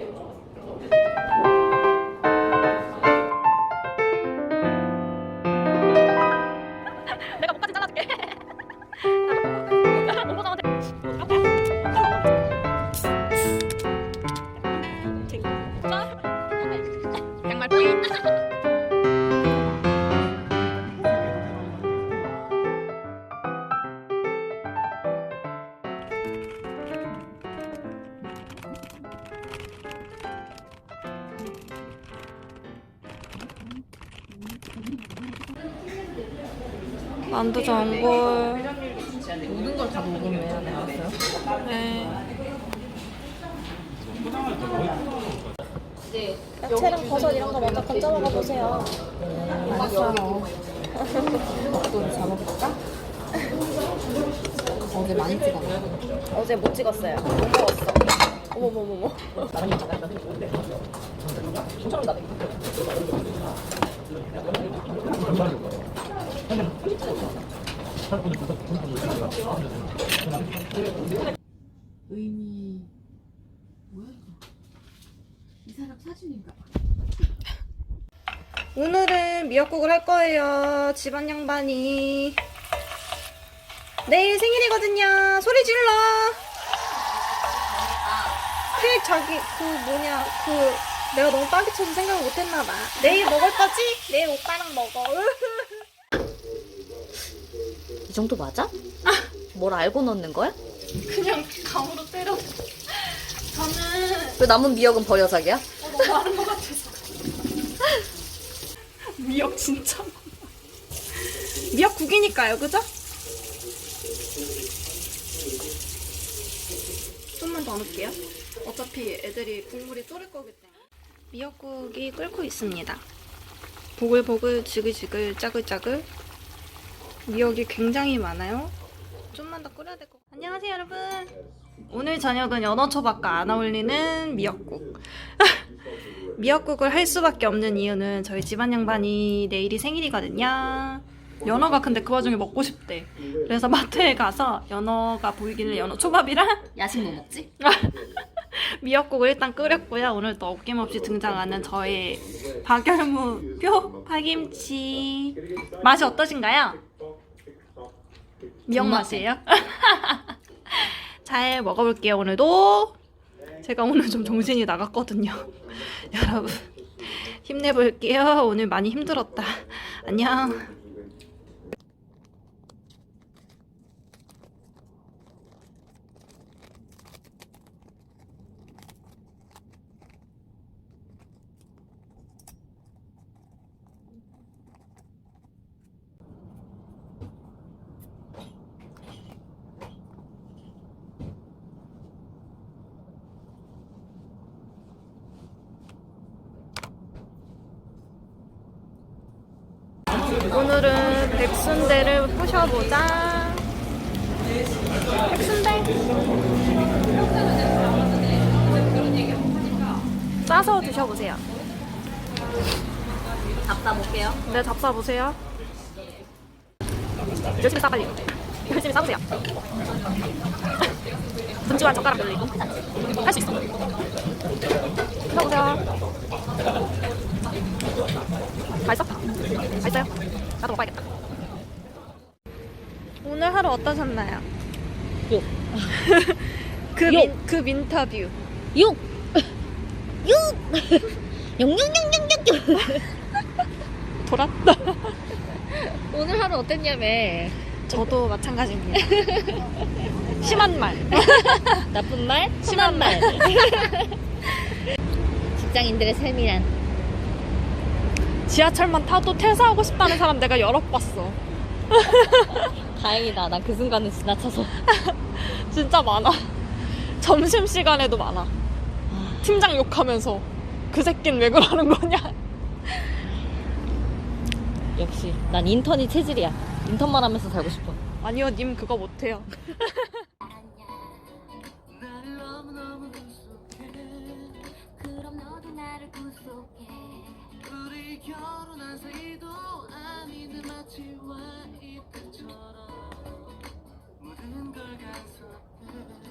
해볼게요. 만두 전골. 모든 걸 다 녹음해야 돼, 알았어요? 네. 야채랑 버섯 이런 거 먼저 건져 먹어보세요. 알았어요. 닭도리 잡아볼까? 어제 많이 찍었네. 어제 못 찍었어요. 못 먹었어. 어머머머머. 의미 뭐야 이거? 이 사람 사진인가 봐. 오늘은 미역국을 할 거예요. 집안 양반이. 내일 생일이거든요. 소리 질러. 케이크 자기 그 뭐냐 그 내가 너무 빠기 쳐서 생각을 못했나 봐. 내일 먹을 거지? 내일 오빠랑 먹어. 이 정도 맞아? 뭘 알고 넣는 거야? 그냥 감으로 때려. 저는 왜 남은 미역은 버려 자기야? 너무 많은 것 같아서. 미역 진짜 많아. 미역국이니까요, 그죠? 좀만 더 넣을게요. 어차피 애들이 국물이 쫄을 거기 때문에. 미역국이 끓고 있습니다. 보글보글, 지글지글, 짜글짜글. 미역이 굉장히 많아요. 좀만 더 끓여야 될 것 같아요. 안녕하세요, 여러분. 오늘 저녁은 연어초밥과 안 어울리는 미역국. 미역국을 할 수밖에 없는 이유는 저희 집안 양반이 내일이 생일이거든요. 연어가 근데 그 와중에 먹고 싶대. 그래서 마트에 가서 연어가 보이길래 연어 초밥이랑 야식 뭐 먹지? 미역국을 일단 끓였고요. 오늘 또 어김없이 등장하는 저의 박열무 표 파김치 맛이 어떠신가요? 미역 맛이에요? 잘 먹어볼게요. 오늘도 제가 오늘 좀 정신이 나갔거든요. 여러분 힘내볼게요. 오늘 많이 힘들었다. 안녕. 오늘은 백순대를 부셔보자. 백순대. 싸서 드셔보세요. 잡다 볼게요. 네, 잡사 보세요. 열심히 싸 빨리. 열심히 싸보세요. 분지와 젓가락 돌리고 할 수 있어. 싸보세요. 맛있었다. 맛있어요? 나도 먹어야겠다. 오늘 하루 어떠셨나요? 욕. 그, 욕. 민, 그 민터뷰. 육! 육! 용용용용용용! 돌았다. 오늘 하루 어땠냐며. 저도 마찬가지입니다. 심한 말. 나쁜 말, 심한 말. 직장인들의 삶이란. 지하철만 타도 퇴사하고 싶다는 사람 내가 여러 봤어. 다행이다. 나 그 순간은 지나쳐서. 진짜 많아. 점심 시간에도 많아. 팀장 욕하면서 그 새끼는 왜 그러는 거냐? 역시 난 인턴이 체질이야. 인턴만 하면서 살고 싶어. 아니요, 님 그거 못해요. 그럼 너도 나를 구속해 우리 결혼한 사이도 아닌데 마치 와이프처럼 모든 걸 간섭해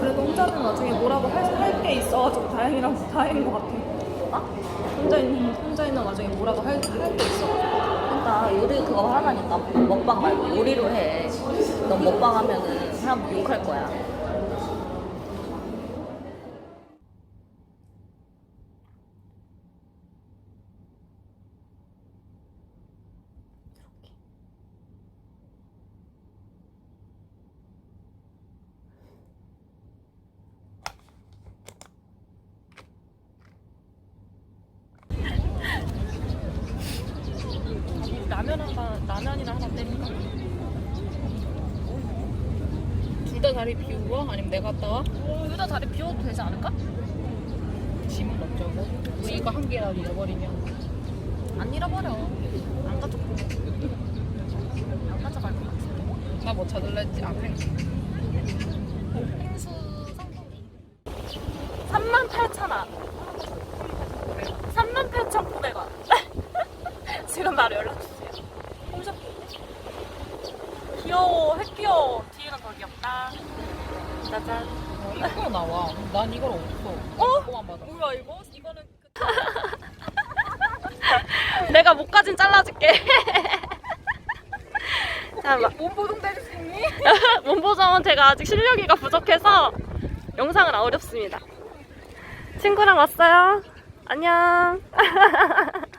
그래도 혼자는 나중에 뭐라고 할 게 있어가지고 다행이라고 다행인 것 같아. 혼자 있는 혼자 있는 와중에 뭐라고 할 게 있어. 그러니까 요리 그거 하라니까 먹방 말고 요리로 해. 넌 먹방 하면은 사람 욕할 거야. 라면 하나 라면이나 하나 때릴까? 둘다 자리 비우고 아니면 내가 갔다 와? 둘 다 자리 비워도 되지 않을까? 짐은 어쩌고? 우리 이거 한 개라도 잃어버리면 안 잃어버려. 안 가져고. 안 가져갈 것 같은데. 나뭐 찾을래 했지? 아 그래. 펭수 성동이. 3만 8천 원. 3만 8천 9백원. 지금 바로 연락 주세요. 홈쇼핑. 귀여워, 핵 귀여워. 뒤에는 더 귀엽다. 짜잔. 이거 나와. 난 이걸 없어. 어? 받아. 뭐야 이거? 이거는 그... 내가 목까진 잘라줄게. 잠깐만. 몸보정 때릴 수 있니? 몸보정은 제가 아직 실력이가 부족해서 영상은 어렵습니다. 친구랑 왔어요. 안녕.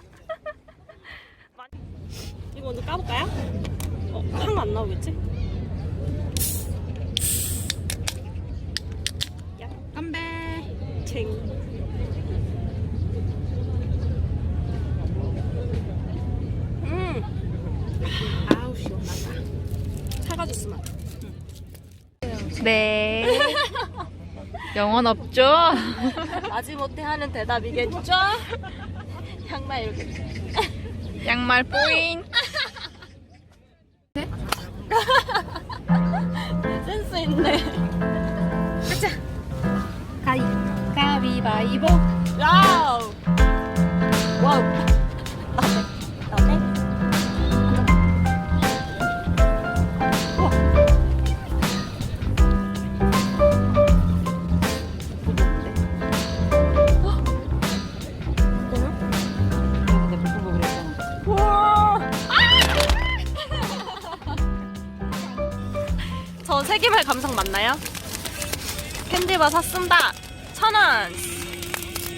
이거 먼저 까볼까요? 어, 향안 나오겠지? 야, 건배. 쟁. 음. 아우 시원하다. 사과 주스 맛. 네. 영원 없죠? 마지못해 하는 대답이겠죠? 양말 이렇게. 양말 뿌잉. 센스 있네. 가자. 가위. 가위바위보. 와우. 와우. 세기말 감성 맞나요? 캔디바 샀습니다. 천 원.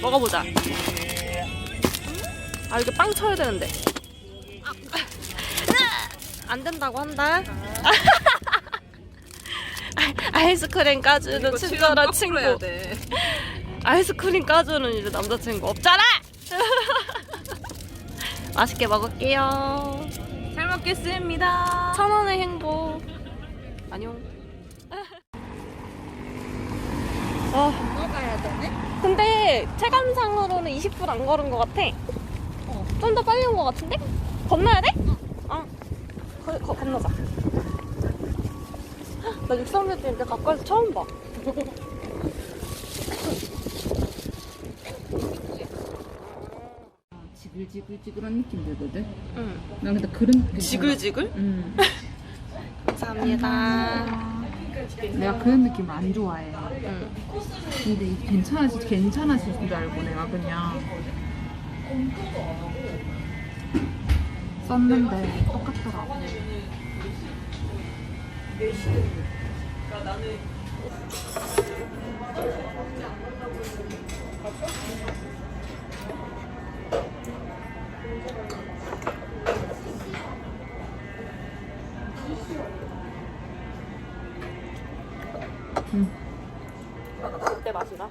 먹어보자. 아 이게 빵 쳐야 되는데. 아, 안 된다고 한다. 아이스크림 까주는 친절한 친구. 아이스크림 까주는 이제 남자친구 없잖아. 맛있게 먹을게요. 잘 먹겠습니다. 천 원의 행복. 안녕. 아. 먹어야 되네. 근데 체감상으로는 20분 안 걸은 것 같아. 좀더 빨리 온 것 같은데? 건너야 돼? 어. 거, 거, 건너자. 헉, 나 육삼류 때 이렇게 가까이서 처음 봐. 지글지글지글한 느낌 들거든. 응. 난 근데 그런 느낌. 지글지글? 응. 감사합니다. 내가 그런 느낌 안 좋아해. 응. 근데 괜찮아지 괜찮아질 줄 알고 내가 그냥 썼는데 똑같더라고. 음. 그때 맛이다.